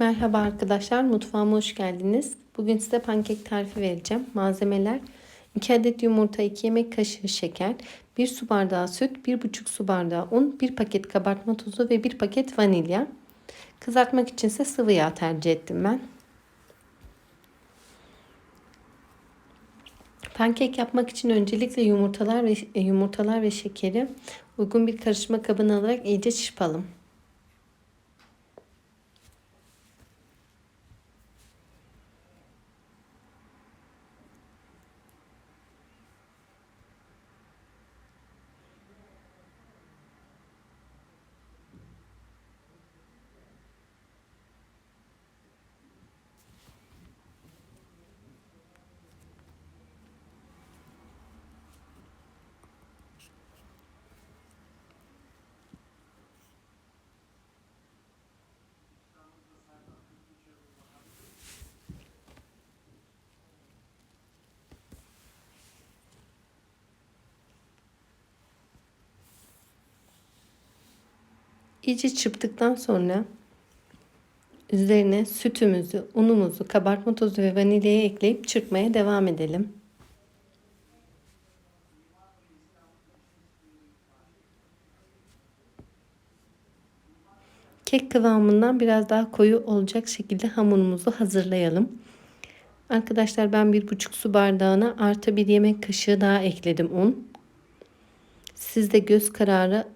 Merhaba arkadaşlar, mutfağıma hoş geldiniz. Bugün size pankek tarifi vereceğim. Malzemeler 2 adet yumurta, 2 yemek kaşığı şeker, 1 su bardağı süt, 1,5 su bardağı un, 1 paket kabartma tozu ve 1 paket vanilya. Kızartmak için ise sıvı yağ tercih ettim ben. Pankek yapmak için öncelikle yumurtalar ve yumurtalar ve şekeri uygun bir karışma kabına alarak iyice çırpalım. İyice çırptıktan sonra üzerine sütümüzü, unumuzu, kabartma tozu ve vanilyayı ekleyip çırpmaya devam edelim. Kek kıvamından biraz daha koyu olacak şekilde hamurumuzu hazırlayalım. Arkadaşlar ben bir buçuk su bardağına artı bir yemek kaşığı daha ekledim un. Siz de göz kararı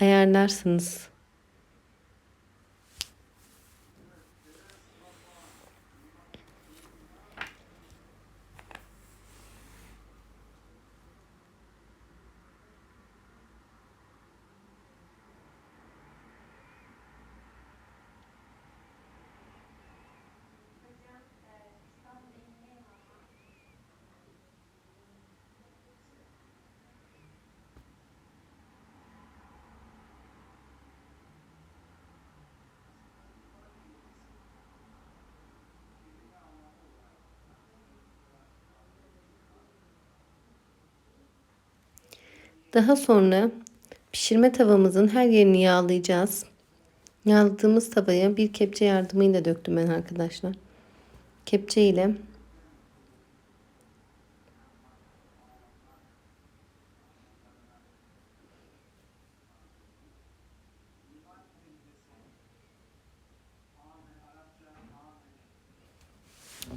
ayarlarsınız. Daha sonra pişirme tavamızın her yerini yağlayacağız. Yağladığımız tavaya bir kepçe yardımıyla döktüm ben arkadaşlar. Kepçe ile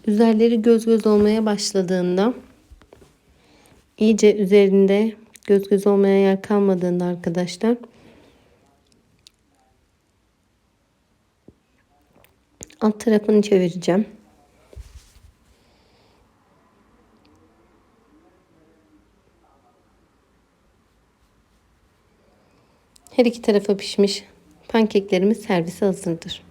üzerleri göz göz olmaya başladığında iyice üzerinde göz göz olmaya yer kalmadığında arkadaşlar alt tarafını çevireceğim. Her iki tarafa pişmiş pankeklerimiz servise hazırdır.